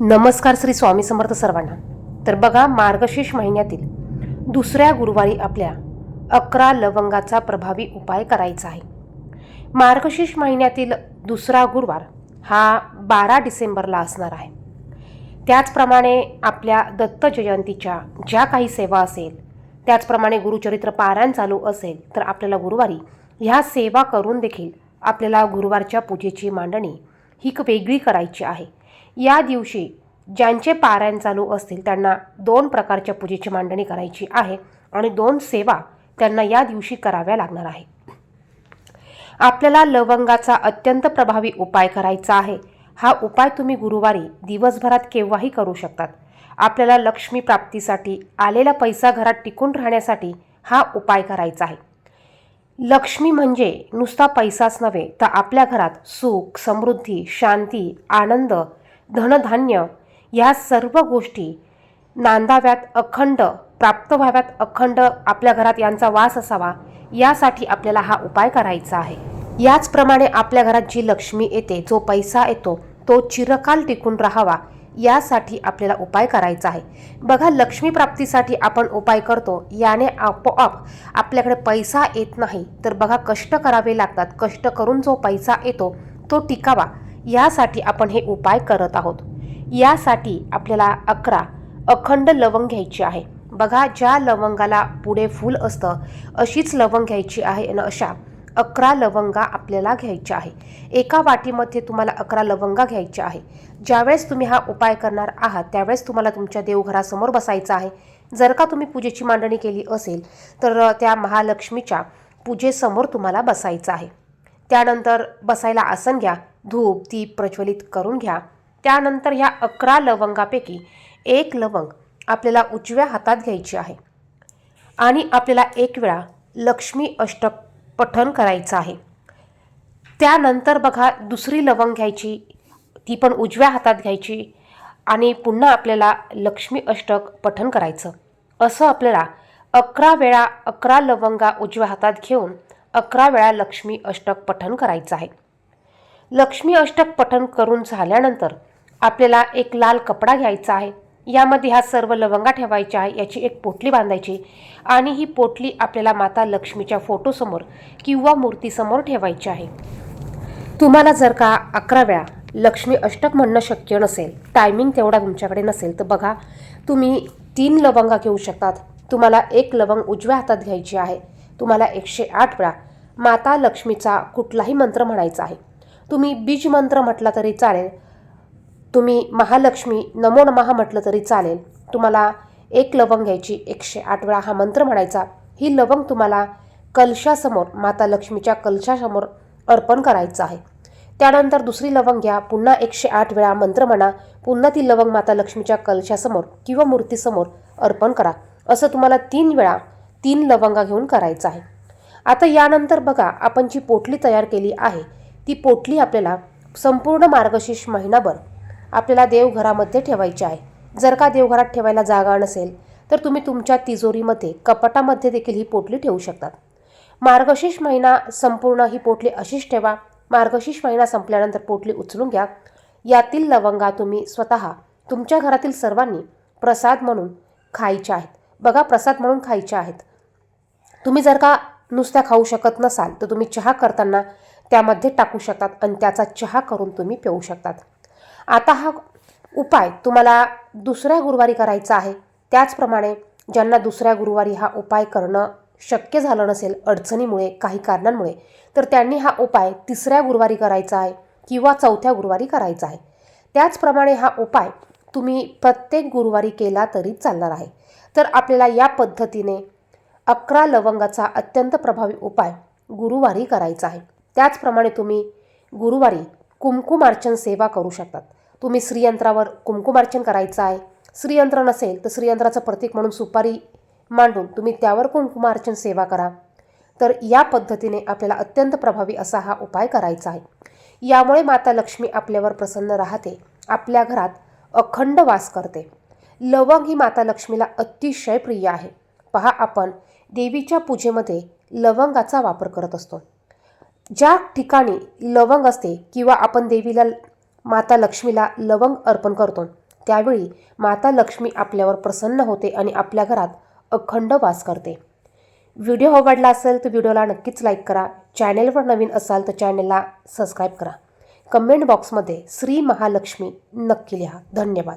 नमस्कार श्री स्वामी समर्थ सर्वांना. तर बघा मार्गशीर्ष महिन्यातील दुसऱ्या गुरुवारी आपल्या अकरा लवंगाचा प्रभावी उपाय करायचा आहे. मार्गशीर्ष महिन्यातील दुसरा गुरुवार हा बारा डिसेंबरला असणार आहे. त्याचप्रमाणे आपल्या दत्त जयंतीच्या ज्या काही सेवा असेल त्याचप्रमाणे गुरुचरित्र पारायण चालू असेल तर आपल्याला गुरुवारी ह्या सेवा करून देखील आपल्याला गुरुवारच्या पूजेची मांडणी ही वेगळी करायची आहे. या दिवशी ज्यांचे पारायण चालू असतील त्यांना दोन प्रकारच्या पूजेची मांडणी करायची आहे आणि दोन सेवा त्यांना या दिवशी कराव्या लागणार आहे. आपल्याला लवंगाचा अत्यंत प्रभावी उपाय करायचा आहे. हा उपाय तुम्ही गुरुवारी दिवसभरात केव्हाही करू शकतात. आपल्याला लक्ष्मी प्राप्तीसाठी आलेला पैसा घरात टिकून राहण्यासाठी हा उपाय करायचा आहे. लक्ष्मी म्हणजे नुसता पैसाच नव्हे तर आपल्या घरात सुख समृद्धी शांती आनंद धनधान्य ह्या सर्व गोष्टी नांदाव्यात अखंड प्राप्त व्हाव्यात अखंड आपल्या घरात यांचा वास असावा यासाठी आपल्याला हा उपाय करायचा आहे. याचप्रमाणे आपल्या घरात जी लक्ष्मी येते जो पैसा येतो तो चिरकाल टिकून राहावा यासाठी आपल्याला उपाय करायचा आहे. बघा लक्ष्मी प्राप्तीसाठी आपण उपाय करतो याने आपोआप आपल्याकडे पैसा येत नाही. तर बघा कष्ट करावे लागतात. कष्ट करून जो पैसा येतो तो टिकावा. यासाठी आपण हे उपाय करत आहोत. यासाठी आपल्याला अकरा अखंड लवंग घ्यायची आहे. बघा ज्या लवंगाला पुढे फूल असतं अशीच लवंग घ्यायची आहे आणि अशा अकरा लवंगा आपल्याला घ्यायच्या आहे. एका वाटीमध्ये तुम्हाला अकरा लवंगा घ्यायच्या आहे. ज्यावेळेस तुम्ही हा उपाय करणार आहात त्यावेळेस तुम्हाला तुमच्या देवघरासमोर बसायचं आहे. जर का तुम्ही पूजेची मांडणी केली असेल तर त्या महालक्ष्मीच्या पूजेसमोर तुम्हाला बसायचं आहे. त्यानंतर बसायला आसन घ्या. धूप दीप प्रज्वलित करून घ्या. त्यानंतर ह्या अकरा लवंगापैकी एक लवंग आपल्याला उजव्या हातात घ्यायची आहे. आणि आपल्याला एक वेळा लक्ष्मी अष्टक पठण करायचं आहे. त्यानंतर बघा दुसरी लवंग घ्यायची ती पण उजव्या हातात घ्यायची आणि पुन्हा आपल्याला लक्ष्मी अष्टक पठण करायचं. असं आपल्याला अकरा वेळा अकरा लवंगा उजव्या हातात घेऊन अकरा वेळा लक्ष्मी अष्टक पठण करायचं आहे. लक्ष्मी अष्टक पठण करून झाल्यानंतर आपल्याला एक लाल कपडा घ्यायचा आहे. यामध्ये ह्या सर्व लवंगा ठेवायच्या आहे याची एक पोटली बांधायची आणि ही पोटली आपल्याला माता लक्ष्मीच्या फोटोसमोर किंवा मूर्तीसमोर ठेवायची आहे. तुम्हाला जर का अकरा वेळा लक्ष्मी अष्टक म्हणणं शक्य नसेल टायमिंग तेवढा तुमच्याकडे नसेल तर बघा तुम्ही तीन लवंगा घेऊ शकतात. तुम्हाला एक लवंग उजव्या हातात घ्यायची आहे. तुम्हाला एकशे आठ वेळा माता लक्ष्मीचा कुठलाही मंत्र म्हणायचा आहे. तुम्ही बीज मंत्र म्हटला तरी चालेल. तुम्ही महालक्ष्मी नमो नमः म्हटलं तरी चालेल. तुम्हाला एक लवंग घ्यायची एकशे आठ वेळा हा मंत्र म्हणायचा. ही लवंग तुम्हाला कलशासमोर माता लक्ष्मीच्या कलशासमोर अर्पण करायचं आहे. त्यानंतर दुसरी लवंग घ्या पुन्हा एकशे आठ वेळा मंत्र म्हणा. पुन्हा ती लवंग माता लक्ष्मीच्या कलशासमोर किंवा मूर्तीसमोर अर्पण करा. असं तुम्हाला तीन वेळा तीन लवंगा घेऊन करायचं आहे. आता यानंतर बघा आपण जी पोटली तयार केली आहे ती पोटली आपल्याला संपूर्ण मार्गशीर्ष महिनाभर आपल्याला देवघरामध्ये ठेवायची आहे. जर का देवघरात ठेवायला जागा नसेल तर तुम्ही तुमच्या तिजोरीमध्ये कपाटामध्ये देखील ही पोटली ठेवू शकतात. मार्गशीर्ष महिना संपूर्ण ही पोटली अशीच ठेवा. मार्गशीर्ष महिना संपल्यानंतर पोटली उचलून घ्या. यातील लवंगा तुम्ही स्वतः तुमच्या घरातील सर्वांनी प्रसाद म्हणून खायच्या आहेत. बघा प्रसाद म्हणून खायच्या आहेत. तुम्ही जर का नुसत्या खाऊ शकत नसाल तर तुम्ही चहा करताना त्यामध्ये टाकू शकतात आणि त्याचा चहा करून तुम्ही पिऊ शकतात. आता हा उपाय तुम्हाला दुसऱ्या गुरुवारी करायचा आहे. त्याचप्रमाणे ज्यांना दुसऱ्या गुरुवारी हा उपाय करणं शक्य झालं नसेल अडचणीमुळे काही कारणांमुळे तर त्यांनी हा उपाय तिसऱ्या गुरुवारी करायचा आहे किंवा चौथ्या गुरुवारी करायचा आहे. त्याचप्रमाणे हा उपाय तुम्ही प्रत्येक गुरुवारी केला तरी चालणार आहे. तर आपल्याला या पद्धतीने अकरा लवंगाचा अत्यंत प्रभावी उपाय गुरुवारी करायचा आहे. त्याचप्रमाणे तुम्ही गुरुवारी कुमकुमार्चन सेवा करू शकतात. तुम्ही श्रीयंत्रावर कुमकुमार्चन करायचं आहे. श्रीयंत्र नसेल तर श्रीयंत्राचं प्रतीक म्हणून सुपारी मांडून तुम्ही त्यावर कुमकुमार्चन सेवा करा. तर या पद्धतीने आपल्याला अत्यंत प्रभावी असा हा उपाय करायचा आहे. यामुळे माता लक्ष्मी आपल्यावर प्रसन्न राहते. आपल्या घरात अखंड वास करते. लवंग ही माता लक्ष्मीला अतिशय प्रिय आहे. पहा आपण देवीच्या पूजेमध्ये लवंगाचा वापर करत असतो. ज्या ठिकाणी लवंग असते किंवा आपण देवीला माता लक्ष्मीला लवंग अर्पण करतो त्यावेळी माता लक्ष्मी आपल्यावर प्रसन्न होते आणि आपल्या घरात अखंड वास करते. व्हिडिओ आवडला असेल तर व्हिडिओला नक्कीच लाईक करा. चॅनेलवर नवीन असाल तर चॅनेलला सबस्क्राईब करा. कमेंट बॉक्समध्ये श्री महालक्ष्मी नक्की लिहा. धन्यवाद.